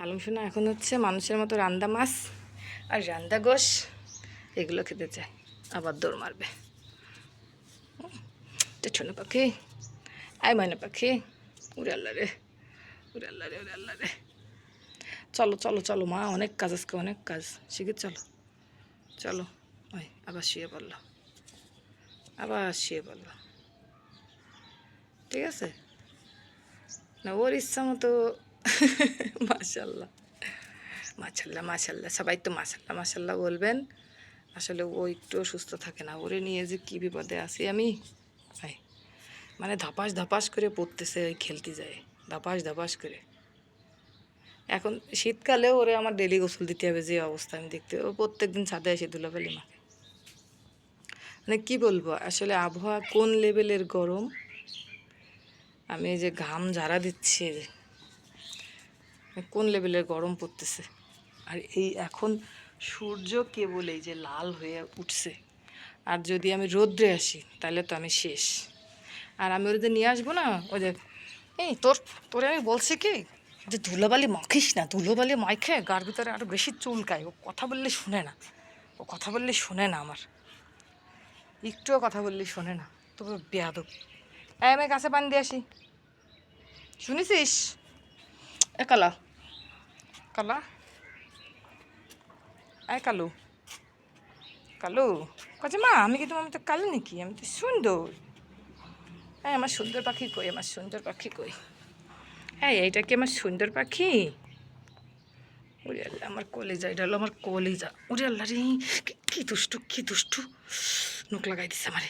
আলম শোনা এখন হচ্ছে মানুষের মতো রান্দা মাছ আর রান্দা গোস এগুলো খেতে চায়। আবার দৌড় মারবে। ছোনো পাখি। আয় ময়না পাখি। উড়ে আল্লাহ রে। উড়ে আল্লাহ রে, উড়ে আল্লাহ রে। চলো চলো চলো, মা, অনেক কাজ আজকে, অনেক কাজ। শিখে চলো। চলো, ওই, আবার শুয়ে পড়ল। আবার শুয়ে পড়ল। ঠিক আছে? না, ওর ইচ্ছা মতো মাশাল্লাহ মাশাল্লাহ মাশাল্লাহ সবাই তো মাশাল্লাহ মাশাল্লাহ বলবেন। আসলে ও একটু সুস্থ থাকে না। ওরে নিয়ে যে কী বিপদে আছি আমি? মানে ধপাস ধপাস করে পড়তেছে ওই খেলতে যায়। ধপাস ধপাস করে। এখন শীতকালেও ওরে আমার ডেলি গোসল দিতে হবে যে অবস্থা আমি দেখতে। ও প্রত্যেক দিন ছাদে এসে ধুলাবালি মাকে। মানে কি বলব? আসলে আবহাওয়া কোন লেভেলের গরম? আমি যে ঘাম ঝাড়া দিচ্ছি। কোন লেভেলের গরম পড়তেছে? আর এই এখন সূর্য কেবল এই যে লাল হয়ে উঠছে। আর যদি আমি রোদ্রে আসি, তাহলে তো আমি শেষ। আর আমি ওদের নিয়ে আসব না? ওই যে, এই তোর, তোরে আমি বলছি কি, যে ধুলোবালি মাখিস না, ধুলোবালি মাখে গার ভিতরে আরও বেশি চুলকায়। ও কথা বললে শুনে না। ও কথা বললে শুনে না আমার। একটুও কথা বললে শোনে না। তবে বেয়াদব। আমি গাছে পানি দিয়ে আসি। শুনেছিস? এ কালা এই কালু কালু কাছে মা, আমি কি তোমার তো কালো নাকি? আমি তো সুন্দর। হ্যাঁ আমার সুন্দর পাখি কই? আমার সুন্দর পাখি কই? হ্যাঁ এইটা কি আমার সুন্দর পাখি? উড়ে আল্লাহ আমার কলেজা, এটা হলো আমার কলেজা। উড়ে আল্লাহ রে, কি- দুষ্টু, কি দুষ্টু। নোক লাগাই দিছে আমারে।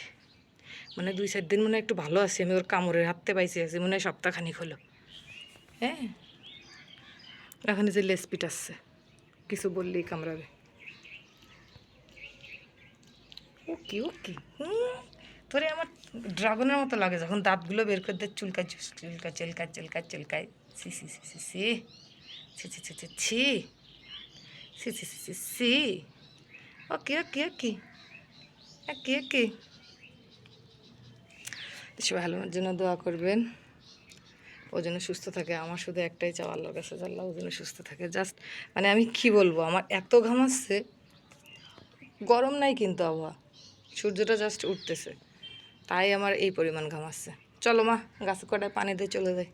মানে দুই চার দিন মনে একটু ভালো আছি, আমি ওর কামড়ের হাততে পাইছি আছি, মনে হয় সপ্তাহখানিক হলো। হ্যাঁ? এখন যে লেসপিট আসছে কিছু বললেই কামড়াবে ও কি ও কি হুম, তোরে আমার ড্রাগনের মতো লাগে যখন দাঁতগুলো বের করে দেয় চুলকায় চুস- চুলকায় চুলকায় চুলকায় সি সি সি সি সি ছি ছি ছি ছি ছি সি সি সি সি C okay okay okay okay okay সবাই ভালোর জন্য দোয়া করবেন ও যেন সুস্থ থাকে। আমার শুধু একটাই চাওয়া আল্লাহর কাছে আল্লাহ ও যেন সুস্থ থাকে। জাস্ট মানে আমি কি বলব? আমার এত ঘামাচ্ছে গরম নাই কিন্তু আবহাওয়া। সূর্যটা জাস্ট উঠতেছে। তাই আমার এই পরিমাণ ঘামাচ্ছে চলো মা, গাছে কটায় পানি দিয়ে চলে যায়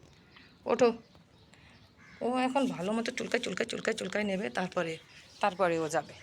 ওঠো। ও এখন ভালো মতো চুলকায় চুলকায় চুলকায় চুলকায় নেবে, তারপরে তারপরে ও যাবে।